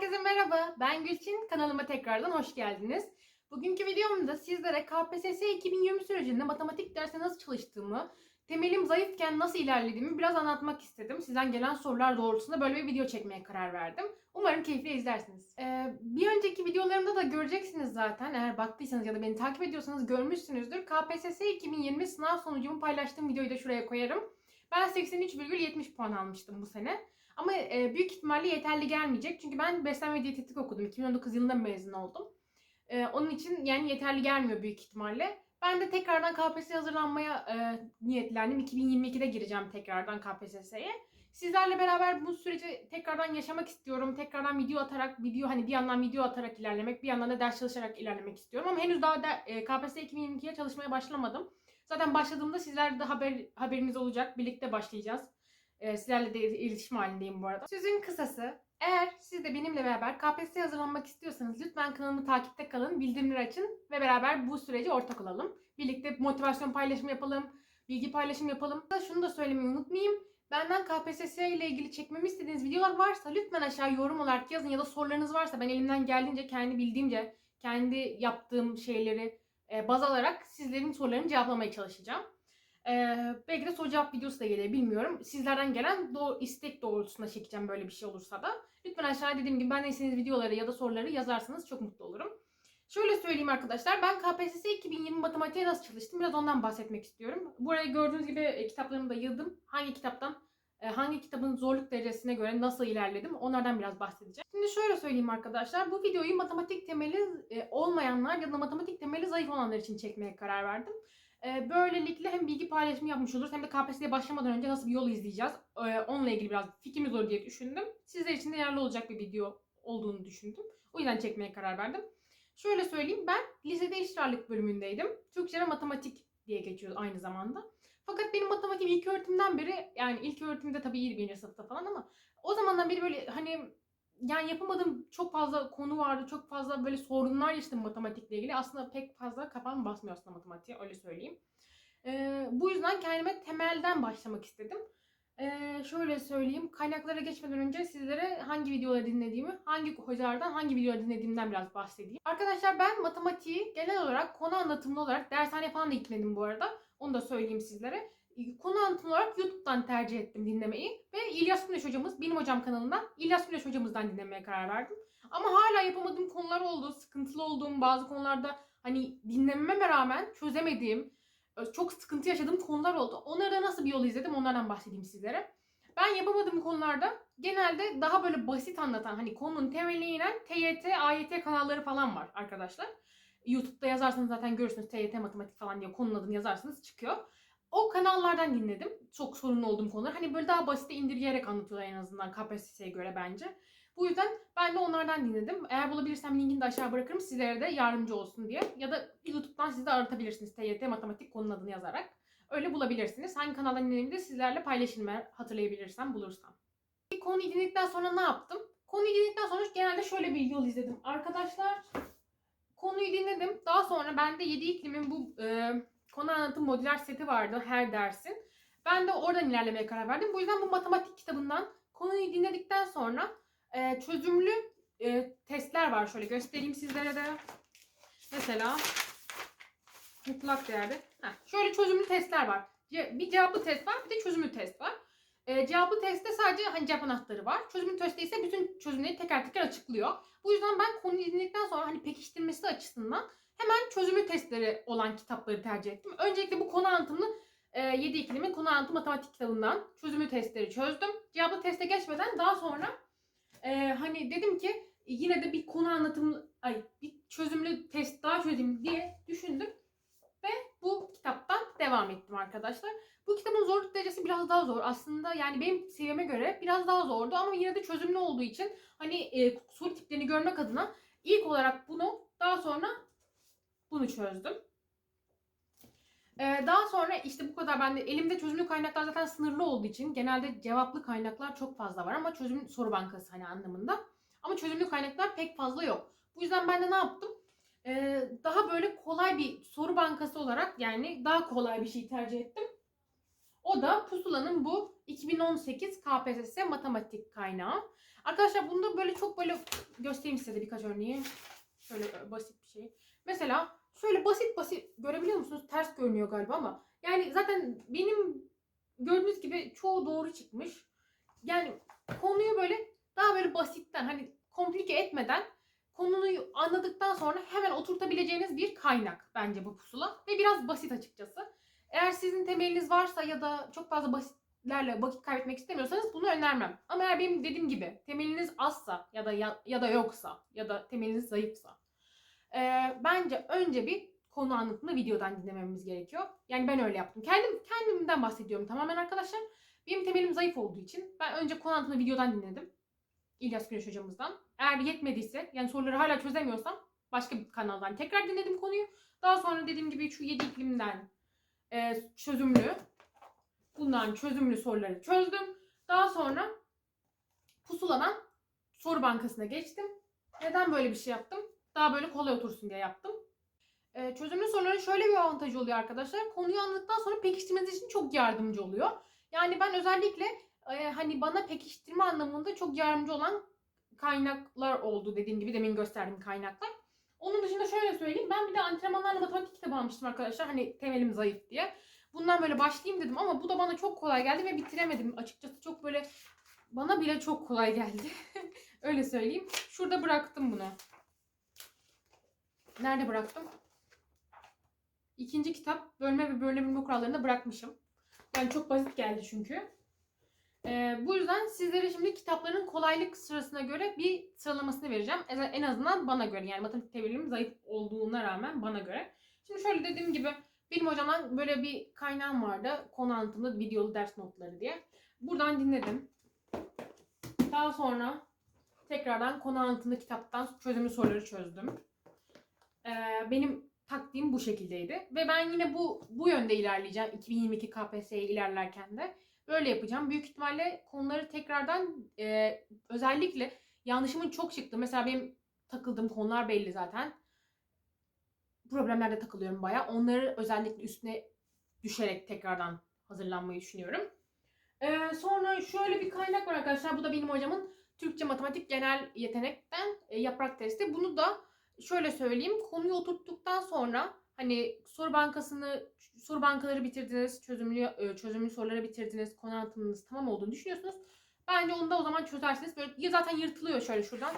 Herkese merhaba. Ben Gülçin. Kanalıma tekrardan hoş geldiniz. Bugünkü videomda sizlere KPSS 2020 sürecinde matematik dersine nasıl çalıştığımı, temelim zayıfken nasıl ilerlediğimi biraz anlatmak istedim. Sizden gelen sorular doğrultusunda böyle bir video çekmeye karar verdim. Umarım keyifle izlersiniz. Ee, bir önceki videolarımda da göreceksiniz zaten. Eğer baktıysanız ya da beni takip ediyorsanız görmüşsünüzdür. KPSS 2020 sınav sonucumu paylaştığım videoyu da şuraya koyarım. Ben 83,70 puan almıştım bu sene. Ama e, büyük ihtimalle yeterli gelmeyecek. Çünkü ben beslenme diyetetik okudum. 2019 yılında mezun oldum. E, onun için yani yeterli gelmiyor büyük ihtimalle. Ben de tekrardan KPSS'ye hazırlanmaya e, niyetlendim. 2022'de gireceğim tekrardan KPSS'ye. Sizlerle beraber bu süreci tekrardan yaşamak istiyorum. Tekrardan video atarak, video hani bir yandan video atarak ilerlemek, bir yandan da ders çalışarak ilerlemek istiyorum. Ama henüz daha da, e, KPSS 2022'ye çalışmaya başlamadım. Zaten başladığımda sizlerle de haber haberiniz olacak. Birlikte başlayacağız. Ee, sizlerle de iletişim halindeyim bu arada. Sözün kısası. Eğer siz de benimle beraber KPSS'ye hazırlanmak istiyorsanız lütfen kanalımı takipte kalın, bildirimleri açın ve beraber bu sürece ortak olalım. Birlikte motivasyon paylaşımı yapalım, bilgi paylaşım yapalım. Şunu da söylemeyi unutmayayım. Benden KPSS ile ilgili çekmemi istediğiniz videolar varsa lütfen aşağı yorum olarak yazın ya da sorularınız varsa ben elimden geldiğince kendi bildiğimce kendi yaptığım şeyleri e, baz alarak sizlerin sorularını cevaplamaya çalışacağım. Ee, belki de soru cevap videosu da gelir bilmiyorum. Sizlerden gelen doğ istek doğrultusunda çekeceğim böyle bir şey olursa da. Lütfen aşağıya dediğim gibi benden istediğiniz videoları ya da soruları yazarsanız çok mutlu olurum. Şöyle söyleyeyim arkadaşlar. Ben KPSS 2020 matematiğe nasıl çalıştım biraz ondan bahsetmek istiyorum. Buraya gördüğünüz gibi e, kitaplarımı da yığdım. Hangi kitaptan e, hangi kitabın zorluk derecesine göre nasıl ilerledim onlardan biraz bahsedeceğim. Şimdi şöyle söyleyeyim arkadaşlar. Bu videoyu matematik temeli e, olmayanlar ya da matematik temeli zayıf olanlar için çekmeye karar verdim. E, böylelikle hem bilgi paylaşımı yapmış oluruz hem de KPSS'ye başlamadan önce nasıl bir yol izleyeceğiz. E, onunla ilgili biraz fikrimiz olur diye düşündüm. Sizler için de yararlı olacak bir video olduğunu düşündüm. O yüzden çekmeye karar verdim. Şöyle söyleyeyim ben lisede eşit bölümündeydim. Türkçe ve matematik diye geçiyor aynı zamanda. Fakat benim matematiğim ilk öğretimden beri yani ilk öğretimde tabii iyiydi birinci sınıfta falan ama o zamandan beri böyle hani yani yapamadığım çok fazla konu vardı. Çok fazla böyle sorunlar yaşadım matematikle ilgili. Aslında pek fazla kafam basmıyor aslında matematiğe öyle söyleyeyim. Ee, bu yüzden kendime temelden başlamak istedim. Ee, şöyle söyleyeyim. Kaynaklara geçmeden önce sizlere hangi videoları dinlediğimi, hangi hocalardan hangi videoları dinlediğimden biraz bahsedeyim. Arkadaşlar ben matematiği genel olarak konu anlatımlı olarak dershane falan da gitmedim bu arada. Onu da söyleyeyim sizlere konu anlatım olarak YouTube'dan tercih ettim dinlemeyi. Ve İlyas Güneş hocamız, benim hocam kanalından İlyas Güneş hocamızdan dinlemeye karar verdim. Ama hala yapamadığım konular oldu. Sıkıntılı olduğum bazı konularda hani dinlememe rağmen çözemediğim, çok sıkıntı yaşadığım konular oldu. Onlara nasıl bir yol izledim onlardan bahsedeyim sizlere. Ben yapamadığım konularda genelde daha böyle basit anlatan hani konunun temeline inen TYT, AYT kanalları falan var arkadaşlar. YouTube'da yazarsanız zaten görürsünüz TYT matematik falan diye konunun adını yazarsanız çıkıyor. O kanallardan dinledim. Çok sorunlu olduğum konular. Hani böyle daha basite indirgeyerek anlatıyorlar en azından KPSS'ye göre bence. Bu yüzden ben de onlardan dinledim. Eğer bulabilirsem linkini de aşağı bırakırım sizlere de yardımcı olsun diye. Ya da YouTube'dan siz de aratabilirsiniz TYT matematik konunun adını yazarak. Öyle bulabilirsiniz. Hangi kanaldan dinlediğimi de sizlerle paylaşırım hatırlayabilirsem, bulursam. Bir konuyu dinledikten sonra ne yaptım? Konuyu dinledikten sonra genelde şöyle bir yol izledim. Arkadaşlar konuyu dinledim. Daha sonra ben de 7 iklimin bu e, konu anlatım modüler seti vardı her dersin. Ben de oradan ilerlemeye karar verdim. Bu yüzden bu matematik kitabından konuyu dinledikten sonra e, çözümlü e, testler var. Şöyle göstereyim sizlere de. Mesela mutlak değerde. Heh, şöyle çözümlü testler var. Bir cevaplı test var, bir de çözümlü test var. E, cevaplı testte sadece hani cevap anahtarı var. Çözümlü testte ise bütün çözümleri teker teker açıklıyor. Bu yüzden ben konuyu dinledikten sonra hani pekiştirmesi açısından hemen çözümlü testleri olan kitapları tercih ettim. Öncelikle bu konu anlatımını e, 7 ikilimin konu anlatım matematik kitabından çözümlü testleri çözdüm. Cevaplı teste geçmeden daha sonra e, hani dedim ki yine de bir konu anlatım ay bir çözümlü test daha çözeyim diye düşündüm ve bu kitaptan devam ettim arkadaşlar. Bu kitabın zorluk derecesi biraz daha zor. Aslında yani benim seviyeme göre biraz daha zordu ama yine de çözümlü olduğu için hani e, soru tiplerini görmek adına ilk olarak bunu daha sonra bunu çözdüm. Ee, daha sonra işte bu kadar ben de elimde çözümlü kaynaklar zaten sınırlı olduğu için genelde cevaplı kaynaklar çok fazla var ama çözüm soru bankası hani anlamında. Ama çözümlü kaynaklar pek fazla yok. Bu yüzden ben de ne yaptım? Ee, daha böyle kolay bir soru bankası olarak yani daha kolay bir şey tercih ettim. O da Pusula'nın bu 2018 KPSS matematik kaynağı. Arkadaşlar bunda böyle çok böyle göstereyim size de birkaç örneği. Şöyle basit bir şey. Mesela şöyle basit basit görebiliyor musunuz? Ters görünüyor galiba ama yani zaten benim gördüğünüz gibi çoğu doğru çıkmış. Yani konuyu böyle daha böyle basitten hani komplike etmeden konuyu anladıktan sonra hemen oturtabileceğiniz bir kaynak bence bu pusula ve biraz basit açıkçası. Eğer sizin temeliniz varsa ya da çok fazla basitlerle vakit kaybetmek istemiyorsanız bunu önermem. Ama eğer benim dediğim gibi temeliniz azsa ya da ya, ya da yoksa ya da temeliniz zayıfsa eee, bence önce bir konu anlatımını videodan dinlememiz gerekiyor. Yani ben öyle yaptım. Kendim kendimden bahsediyorum tamamen arkadaşlar. Benim temelim zayıf olduğu için ben önce konu anlatımını videodan dinledim. İlyas Güneş hocamızdan. Eğer yetmediyse yani soruları hala çözemiyorsam başka bir kanaldan tekrar dinledim konuyu. Daha sonra dediğim gibi şu 7 iklimden e, çözümlü bundan çözümlü soruları çözdüm. Daha sonra pusuladan soru bankasına geçtim. Neden böyle bir şey yaptım? Daha böyle kolay otursun diye yaptım. E, çözümlü soruların şöyle bir avantajı oluyor arkadaşlar. Konuyu anladıktan sonra pekiştirmeniz için çok yardımcı oluyor. Yani ben özellikle e, hani bana pekiştirme anlamında çok yardımcı olan kaynaklar oldu dediğim gibi demin gösterdiğim kaynaklar. Onun dışında şöyle söyleyeyim. Ben bir de antrenmanlarla matematik kitabı almıştım arkadaşlar. Hani temelim zayıf diye. Bundan böyle başlayayım dedim ama bu da bana çok kolay geldi ve bitiremedim. Açıkçası çok böyle bana bile çok kolay geldi. Öyle söyleyeyim. Şurada bıraktım bunu. Nerede bıraktım? İkinci kitap bölme ve bölünebilme kurallarında bırakmışım. Yani çok basit geldi çünkü. Ee, bu yüzden sizlere şimdi kitapların kolaylık sırasına göre bir sıralamasını vereceğim. En- azından bana göre yani matematik teorilim zayıf olduğuna rağmen bana göre. Şimdi şöyle dediğim gibi benim hocamdan böyle bir kaynağım vardı. Konu anlatımlı videolu ders notları diye. Buradan dinledim. Daha sonra tekrardan konu anlatımlı kitaptan çözümlü soruları çözdüm. Ee, benim taktiğim bu şekildeydi. Ve ben yine bu bu yönde ilerleyeceğim 2022 KPSS'ye ilerlerken de. Böyle yapacağım. Büyük ihtimalle konuları tekrardan e, özellikle yanlışımın çok çıktı. Mesela benim takıldığım konular belli zaten. Problemlerde takılıyorum bayağı. Onları özellikle üstüne düşerek tekrardan hazırlanmayı düşünüyorum. Ee, sonra şöyle bir kaynak var arkadaşlar. Bu da benim hocamın Türkçe Matematik Genel Yetenek'ten e, yaprak testi. Bunu da şöyle söyleyeyim. Konuyu oturttuktan sonra hani soru bankasını soru bankaları bitirdiniz, çözümlü e, çözümlü soruları bitirdiniz, konu anlatımınız tamam olduğunu düşünüyorsunuz. Bence onu da o zaman çözersiniz. Böyle ya zaten yırtılıyor şöyle şuradan.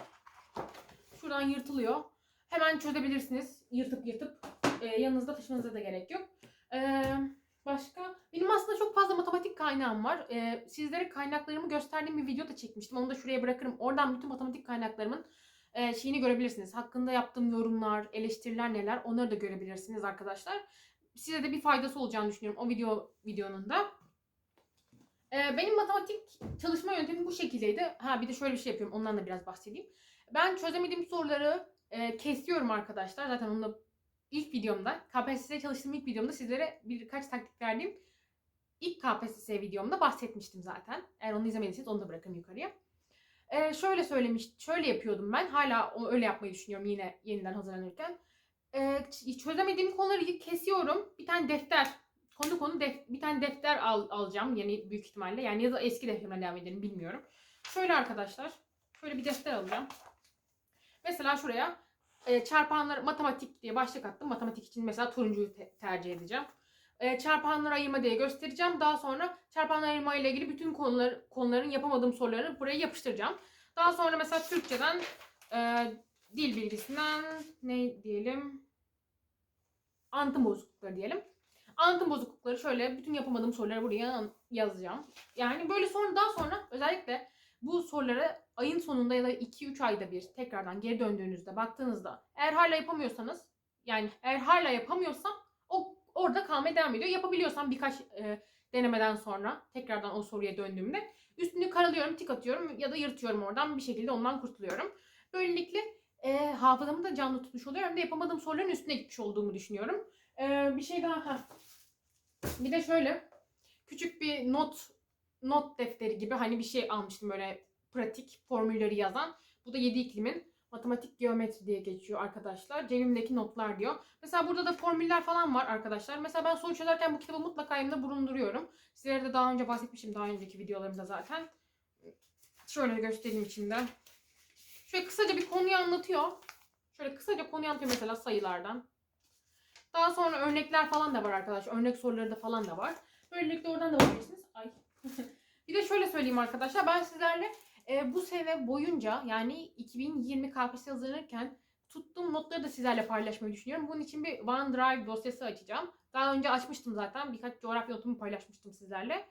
Şuradan yırtılıyor. Hemen çözebilirsiniz. Yırtıp yırtıp e, yanınızda taşımanıza da gerek yok. E, başka? Benim aslında çok fazla matematik kaynağım var. E, sizlere kaynaklarımı gösterdiğim bir video da çekmiştim. Onu da şuraya bırakırım. Oradan bütün matematik kaynaklarımın e, şeyini görebilirsiniz. Hakkında yaptığım yorumlar, eleştiriler neler onları da görebilirsiniz arkadaşlar. Size de bir faydası olacağını düşünüyorum o video videonun da. E, benim matematik çalışma yöntemim bu şekildeydi. Ha bir de şöyle bir şey yapıyorum. Ondan da biraz bahsedeyim. Ben çözemediğim soruları e, kesiyorum arkadaşlar. Zaten onu da ilk videomda KPSS'ye çalıştığım ilk videomda sizlere birkaç taktik verdiğim ilk KPSS videomda bahsetmiştim zaten. Eğer onu izlemediyseniz onu da bırakın yukarıya. Ee, şöyle söylemiş, şöyle yapıyordum ben. Hala öyle yapmayı düşünüyorum yine yeniden hazırlanırken. Ee, çözemediğim konuları kesiyorum. Bir tane defter, konu konu def- bir tane defter al, alacağım yeni büyük ihtimalle. Yani ya da eski defterime devam ederim bilmiyorum. Şöyle arkadaşlar, şöyle bir defter alacağım. Mesela şuraya e, çarpanlar matematik diye başlık attım. Matematik için mesela turuncuyu te- tercih edeceğim. E, çarpanlar ayırma diye göstereceğim. Daha sonra çarpanlar ayırma ile ilgili bütün konular, konuların yapamadığım soruları buraya yapıştıracağım. Daha sonra mesela Türkçeden e, dil bilgisinden ne diyelim? Anlatım bozuklukları diyelim. Anlatım bozuklukları şöyle bütün yapamadığım soruları buraya yazacağım. Yani böyle sonra daha sonra özellikle bu soruları ayın sonunda ya da 2-3 ayda bir tekrardan geri döndüğünüzde baktığınızda eğer hala yapamıyorsanız yani eğer hala yapamıyorsam orada kalmaya devam ediyor. Yapabiliyorsam birkaç e, denemeden sonra tekrardan o soruya döndüğümde üstünü karalıyorum, tik atıyorum ya da yırtıyorum oradan bir şekilde ondan kurtuluyorum. Böylelikle e, hafızamı da canlı tutmuş oluyorum. Hem de yapamadığım soruların üstüne gitmiş olduğumu düşünüyorum. E, bir şey daha. Ha. Bir de şöyle küçük bir not not defteri gibi hani bir şey almıştım böyle pratik formülleri yazan. Bu da 7 iklimin matematik geometri diye geçiyor arkadaşlar. Cebimdeki notlar diyor. Mesela burada da formüller falan var arkadaşlar. Mesela ben soru çözerken bu kitabı mutlaka elimde bulunduruyorum. Sizlere de daha önce bahsetmişim daha önceki videolarımda zaten. Şöyle göstereyim içinde. Şöyle kısaca bir konuyu anlatıyor. Şöyle kısaca konuyu anlatıyor mesela sayılardan. Daha sonra örnekler falan da var arkadaşlar. Örnek soruları da falan da var. Böylelikle oradan da bakabilirsiniz. Ay. bir de şöyle söyleyeyim arkadaşlar. Ben sizlerle e, bu sene boyunca yani 2020 KPSS hazırlanırken tuttuğum notları da sizlerle paylaşmayı düşünüyorum. Bunun için bir OneDrive dosyası açacağım. Daha önce açmıştım zaten. Birkaç coğrafya notumu paylaşmıştım sizlerle.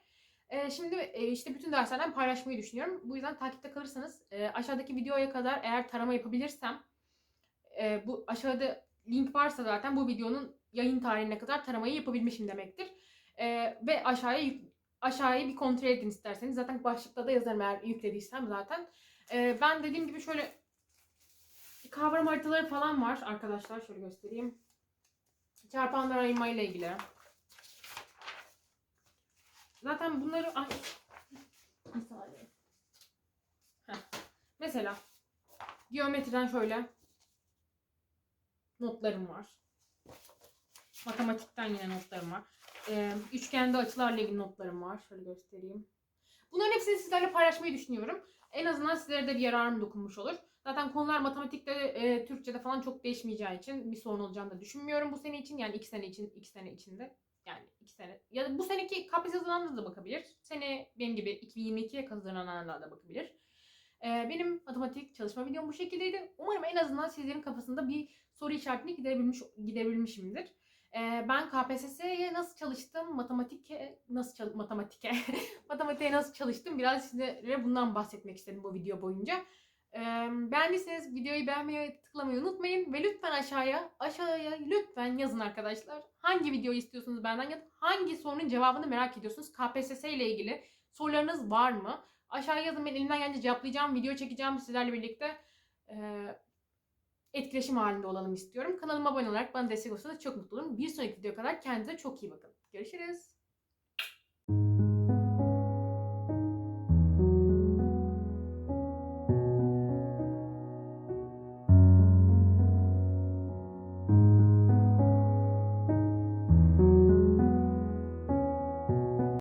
E, şimdi e, işte bütün derslerden paylaşmayı düşünüyorum. Bu yüzden takipte kalırsanız e, aşağıdaki videoya kadar eğer tarama yapabilirsem e, bu aşağıda link varsa zaten bu videonun yayın tarihine kadar taramayı yapabilmişim demektir. E, ve aşağıya aşağıya bir kontrol edin isterseniz. Zaten başlıkta da yazarım eğer yüklediysem zaten. E, ben dediğim gibi şöyle kavram haritaları falan var arkadaşlar. Şöyle göstereyim. Çarpanlar ayırma ile ilgili. Zaten bunları ay. Mesela geometriden şöyle notlarım var. Matematikten yine notlarım var. Ee, üçgende açılarla ilgili notlarım var. Şöyle göstereyim. Bunların hepsini sizlerle paylaşmayı düşünüyorum. En azından sizlere de bir yararım dokunmuş olur. Zaten konular matematikte, e, Türkçe'de falan çok değişmeyeceği için bir sorun olacağını da düşünmüyorum bu sene için. Yani iki sene için, iki sene içinde. Yani iki sene. Ya da bu seneki KPSS hazırlananlar da bakabilir. Sene benim gibi 2022'ye hazırlananlar da bakabilir. Ee, benim matematik çalışma videom bu şekildeydi. Umarım en azından sizlerin kafasında bir soru işaretini giderebilmiş, giderebilmişimdir. Ben KPSS'ye nasıl çalıştım, matematike nasıl çal- matematike, matematiğe nasıl çalıştım biraz sizlere bundan bahsetmek istedim bu video boyunca. Ee, beğendiyseniz videoyu beğenmeyi tıklamayı unutmayın ve lütfen aşağıya aşağıya lütfen yazın arkadaşlar. Hangi videoyu istiyorsunuz benden ya da hangi sorunun cevabını merak ediyorsunuz? KPSS ile ilgili sorularınız var mı? Aşağıya yazın ben elimden gelince cevaplayacağım, video çekeceğim sizlerle birlikte. Ee, etkileşim halinde olalım istiyorum. Kanalıma abone olarak bana destek olursanız çok mutlu olurum. Bir sonraki videoya kadar kendinize çok iyi bakın. Görüşürüz.